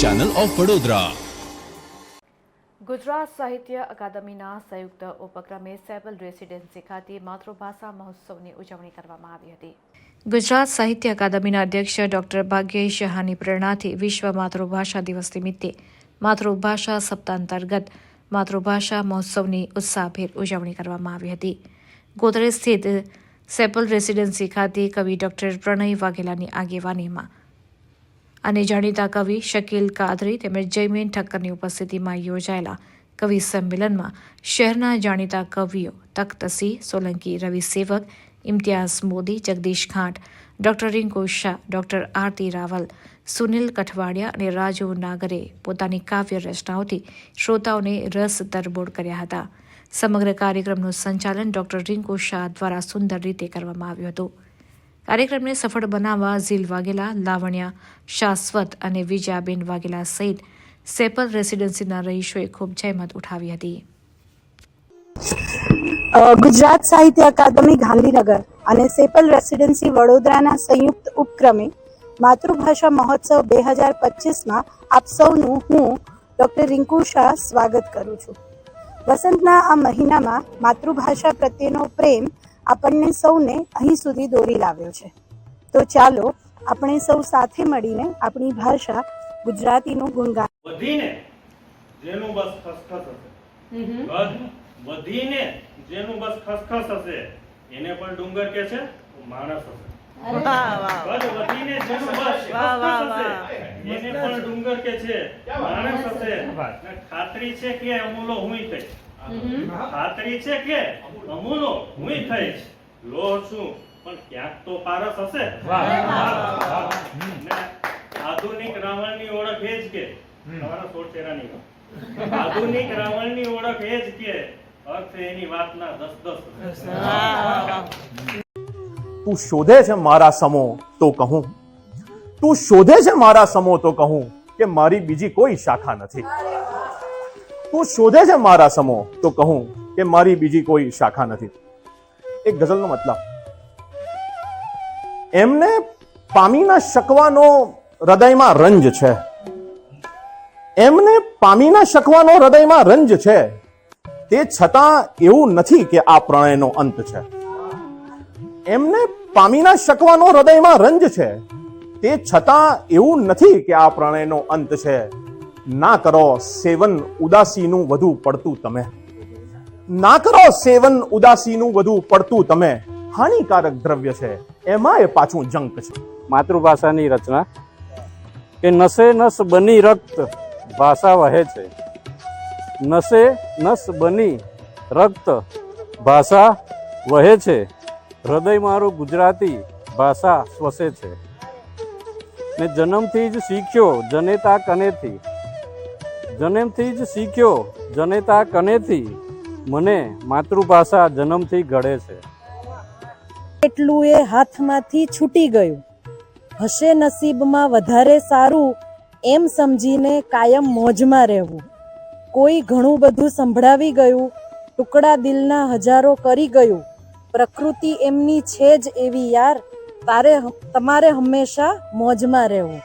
Channel of Vadodara Gujarat સાહિત્ય અકાદમીના સંયુક્ત ઉપક્રમે સેબલ રેસિડેન્સી ખાતે માતૃભાષા મહોત્સવની ઉજવણી કરવામાં આવી હતી. ગુજરાત સાહિત્ય અકાદમીના અધ્યક્ષ ડોક્ટર ભાગ્યેશ શહાની પ્રેરણાથી વિશ્વ માતૃભાષા દિવસ નિમિત્તે માતૃભાષા સપ્તાહ અંતર્ગત માતૃભાષા મહોત્સવની ઉત્સાહભેર ઉજવણી કરવામાં આવી હતી. ગોધરેજ સ્થિત સેપલ રેસિડેન્સી ખાતે કવિ ડોક્ટર પ્રણય વાઘેલાની આગેવાનીમાં અને જાણીતા કવિ શકીલ કાદરી તેમજ જયમેન ઠક્કરની ઉપસ્થિતિમાં યોજાયેલા કવિ સંમેલનમાં શહેરના જાણીતા કવિઓ તખ્તસી, સોલંકી રવિ સેવક ઇમ્તિયાઝ મોદી, જગદીશ ખાંટ, ડોક્ટર રિંકુ શાહ, ડોક્ટર આરતી રાવલ, સુનિલ કઠવાડિયા અને રાજુ નાગરે પોતાની કાવ્ય રચનાઓથી શ્રોતાઓને રસ તરબોળ કર્યા હતા. સમગ્ર કાર્યક્રમનું સંચાલન ડોક્ટર રિંકુ શાહ દ્વારા સુંદર રીતે કરવામાં આવ્યું હતું. કાર્યક્રમને સફળ બનાવવા ઝીલ વાઘેલા, લાવણ્યા, શાશ્વત અને વિજયાબેન વાઘેલા સહિત સેપલ રેસિડેન્સીના રહીશોએ ખૂબ જહેમત ઉઠાવી હતી. ગુજરાત સાહિત્ય અકાદમી ગાંધીનગર અને સેપલ રેસિડેન્સી વડોદરાના સંયુક્ત ઉપક્રમે માતૃભાષા મહોત્સવ બે હજાર પચીસમાં આપ સૌનું હું, ડૉક્ટર રિંકુ શાહ, સ્વાગત કરું છું. વસંતના આ મહિનામાં માતૃભાષા પ્રત્યેનો પ્રેમ આપણને સૌને અહીં સુધી દોરી લાવ્યો છે. તો ચાલો આપણે સૌ સાથે મળીને આપણી ભાષા ગુજરાતીનું ગુણગાન વધીને જેનું બસ ખસખસ હશે. વધીને જેનું બસ ખસખસ હશે એને પણ ડુંગર કે છે માણસ હશે. કદ વધીને જેનું બસ ખસખસ હશે એને પણ ડુંગર કે છે માણસ હશે. ખાતરી છે કે અમૂલો હું થઈ. ખાતરી છે કે અમૂલો હું થઈ લો છું. પણ ક્યાંક તો પારસ હશે. આધુનિક રાવણની ઓળખ એ જ કે. તમારા સોળ ચહેરાની વાત. આધુનિક રાવણની ઓળખ એ જ કે અર્થ એની વાતના દસ દસ. તું શોધે છે મારા સમો તો કહું. તું શોધે છે મારા સમો તો કહું કે મારી બીજી કોઈ શાખા નથી. તું શોધે છે મારા સમો તો કહું કે મારી બીજી કોઈ શાખા નથી. એક ગઝલનો મતલબ. એમને પામીના શકવાનો હૃદયમાં રંજ છે. એમને પામીના શકવાનો હૃદયમાં રંજ છે. તે છતાં એવું નથી કે આ પ્રણયનો અંત છે. એમને પામીના શકવાનો હૃદયમાં રંજ છે. તે છતાં એવું નથી કે આ પ્રણયનો અંત છે. ના કરો, સેવન ઉદાસીનું વધુ પડતું તમે. ના કરો, સેવન ઉદાસીનું વધુ પડતું તમે. હાનિકારક દ્રવ્ય છે. એમાં એ પાછું જંક છે. માતૃભાષાની રચના કે નસે નસ બની રક્ત ભાષા વહે છે. નસે નસ બની રક્ત ભાષા વહે છે. હૃદય મારું ગુજરાતી ભાષા શ્વસે છે. ને જન્મથી જ શીખ્યો જનેતા કનેથી. જન્મથી જ શીખ્યો. જનેતા કનેથી? મને માતૃભાષા જન્મથી ઘડે છે. એટલું એ હાથમાંથી છૂટી ગયું. હશે નસીબમાં વધારે સારું એમ સમજીને કાયમ મોજમાં રહેવું. કોઈ ઘણું બધું સંભળાવી ગયું, ટુકડા દિલના હજારો કરી ગયું. પ્રકૃતિ એમની છે જ એવી યાર. તારે તમારે હંમેશા મોજમાં રહેવું.